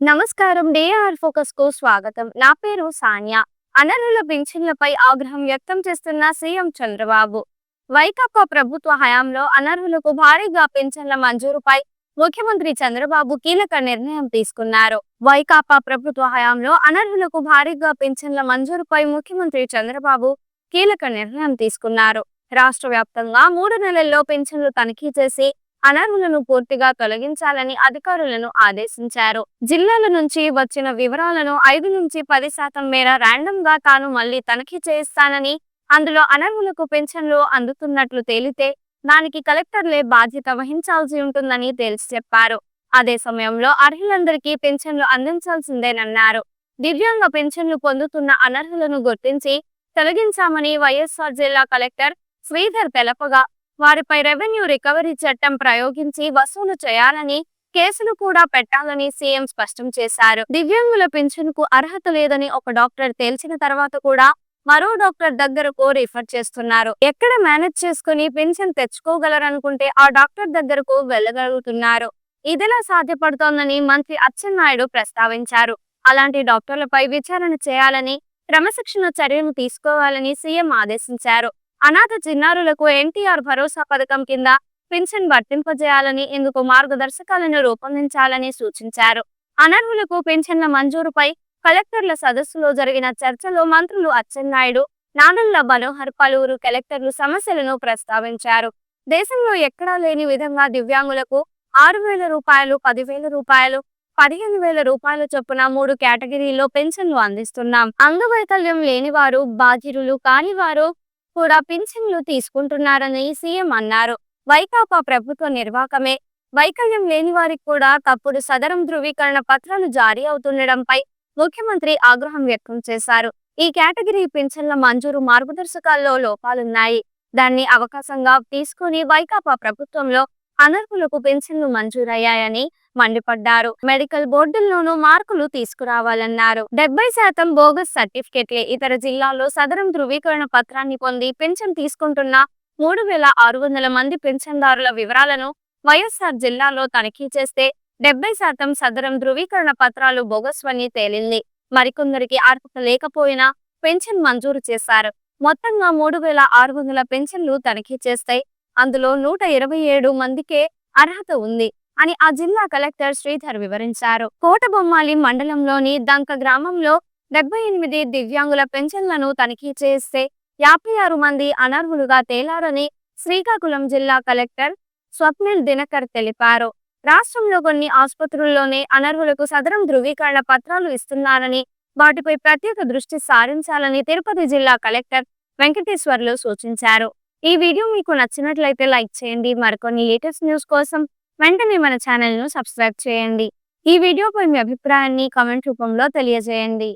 నమస్కారం. డిఆర్ ఫోకస్కు స్వాగతం. నా పేరు సానియా. అనర్హుల పింఛన్లపై ఆగ్రహం వ్యక్తం చేస్తున్న సీఎం చంద్రబాబు. వైకాపా ప్రభుత్వ హయాంలో అనర్హులకు భారీగా పింఛన్ల మంజూరుపై ముఖ్యమంత్రి చంద్రబాబు కీలక నిర్ణయం తీసుకున్నారు. వైకాపా ప్రభుత్వ హయాంలో అనర్హులకు భారీగా పింఛన్ల మంజూరుపై ముఖ్యమంత్రి చంద్రబాబు కీలక నిర్ణయం తీసుకున్నారు. రాష్ట్ర వ్యాప్తంగా మూడు నెలల్లో పింఛన్లు తనిఖీ చేసి అనర్హులను పూర్తిగా తొలగించాలని అధికారులను ఆదేశించారు. జిల్లాల నుంచి వచ్చిన వివరాలను ఐదు నుంచి పది శాతం మేర ర్యాండమ్గా తాను మళ్ళీ తనిఖీ చేయిస్తానని అందులో అనర్హులకు పెన్షన్లు అందుతున్నట్లు తేలితే దానికి కలెక్టర్లే బాధ్యత వహించాల్సి ఉంటుందని తేల్చి చెప్పారు. అదే సమయంలో అర్హులందరికీ పెన్షన్లు అందించాల్సిందేనన్నారు. దివ్యాంగ పెన్షన్లు పొందుతున్న అనర్హులను గుర్తించి తొలగించామని వైఎస్ఆర్ జిల్లా కలెక్టర్ శ్రీధర్ తెలపగా వారిపై రెవెన్యూ రికవరీ చట్టం ప్రయోగించి వసూలు చేయాలని కేసులు కూడా పెట్టాలని సీఎం స్పష్టం చేశారు. దివ్యాంగుల పింఛన్కు అర్హత లేదని ఒక డాక్టర్ తేల్చిన తర్వాత కూడా మరో డాక్టర్ దగ్గరకు రిఫర్ చేస్తున్నారు. ఎక్కడ మేనేజ్ చేసుకుని పెన్షన్ తెచ్చుకోగలరనుకుంటే ఆ డాక్టర్ దగ్గరకు వెళ్ళగలుగుతున్నారు. ఇదిలా సాధ్యపడుతోందని మంత్రి అచ్చెన్నాయుడు ప్రస్తావించారు. అలాంటి డాక్టర్లపై విచారణ చేయాలని క్రమశిక్షణ చర్యలు తీసుకోవాలని సీఎం ఆదేశించారు. అనాథ చిన్నారులకు ఎన్టీఆర్ భరోసా పథకం కింద పింఛన్ వర్తింపజేయాలని ఇందుకు మార్గదర్శకాలను రూపొందించాలని సూచించారు. అనర్హులకు పింఛన్ల మంజూరుపై కలెక్టర్ల సదస్సులో జరిగిన చర్చలో మంత్రులు అచ్చెన్నాయుడు నానల్ల మనోహర్ పలువురు కలెక్టర్లు సమస్యలను ప్రస్తావించారు. దేశంలో ఎక్కడా లేని విధంగా దివ్యాంగులకు ఆరు వేల రూపాయలు పదివేల రూపాయలు పదిహేను వేల రూపాయల చొప్పున మూడు కేటగిరీల్లో పెన్షన్లు అందిస్తున్నాం. అంగవైకల్యం లేనివారు బాధ్యులు కానివారు కూడా పింఛన్లు తీసుకుంటున్నారని సీఎం అన్నారు. వైకాపా ప్రభుత్వ నిర్వాహకమే. వైకల్యం లేని వారికి కూడా తప్పుడు సదరం ధృవీకరణ పత్రాలు జారీ అవుతుండడంపై ముఖ్యమంత్రి ఆగ్రహం వ్యక్తం చేశారు. ఈ కేటగిరీ పింఛన్ల మంజూరు మార్గదర్శకాల్లో లోపాలున్నాయి. దాన్ని అవకాశంగా తీసుకుని వైకాపా ప్రభుత్వంలో అనర్హులకు పెన్షన్లు మంజూరయ్యాయని మండిపడ్డారు. మెడికల్ బోర్డుల్లోనూ మార్కులు తీసుకురావాలన్నారు. డెబ్బై శాతం బోగస్ సర్టిఫికెట్లే ఇతర జిల్లాల్లో సదరం ధృవీకరణ పత్రాన్ని పొంది పెన్షన్ తీసుకుంటున్న మూడు వేల ఆరు వందల మంది పెన్షన్దారుల వివరాలను వైఎస్ఆర్ జిల్లాలో తనిఖీ చేస్తే డెబ్బై శాతం సదరం ధృవీకరణ పత్రాలు బోగస్వని తేలింది. మరికొందరికి అర్హత లేకపోయినా పెన్షన్ మంజూరు చేశారు. మొత్తంగా మూడు వేల ఆరు వందల పెన్షన్లు తనిఖీ చేస్తే అందులో నూట ఇరవై ఏడు మందికే అర్హత ఉంది. అని ఆ జిల్లా కలెక్టర్ శ్రీధర్ వివరించారు. కోటబొమ్మాలి మండలంలోని దంక గ్రామంలో డెబ్బై ఎనిమిది దివ్యాంగుల పెన్షన్లను తనిఖీ చేస్తే యాభై ఆరు మంది అనర్హులుగా తేలారని శ్రీకాకుళం జిల్లా కలెక్టర్ స్వప్నిల్ దినకర్ తెలిపారు. రాష్ట్రంలో కొన్ని ఆసుపత్రుల్లోనే అనర్హులకు సదరం ధృవీకరణ పత్రాలు ఇస్తున్నారని వాటిపై ప్రత్యేక దృష్టి సారించాలని తిరుపతి జిల్లా కలెక్టర్ వెంకటేశ్వర్లు సూచించారు. ఈ వీడియో మీకు నచ్చినట్లయితే లైక్ చేయండి. మరికొన్ని లేటెస్ట్ న్యూస్ కోసం వెంటనే మన ఛానల్ను సబ్స్క్రైబ్ చేయండి. ఈ వీడియోపై మీ అభిప్రాయాన్ని కామెంట్ రూపంలో తెలియజేయండి.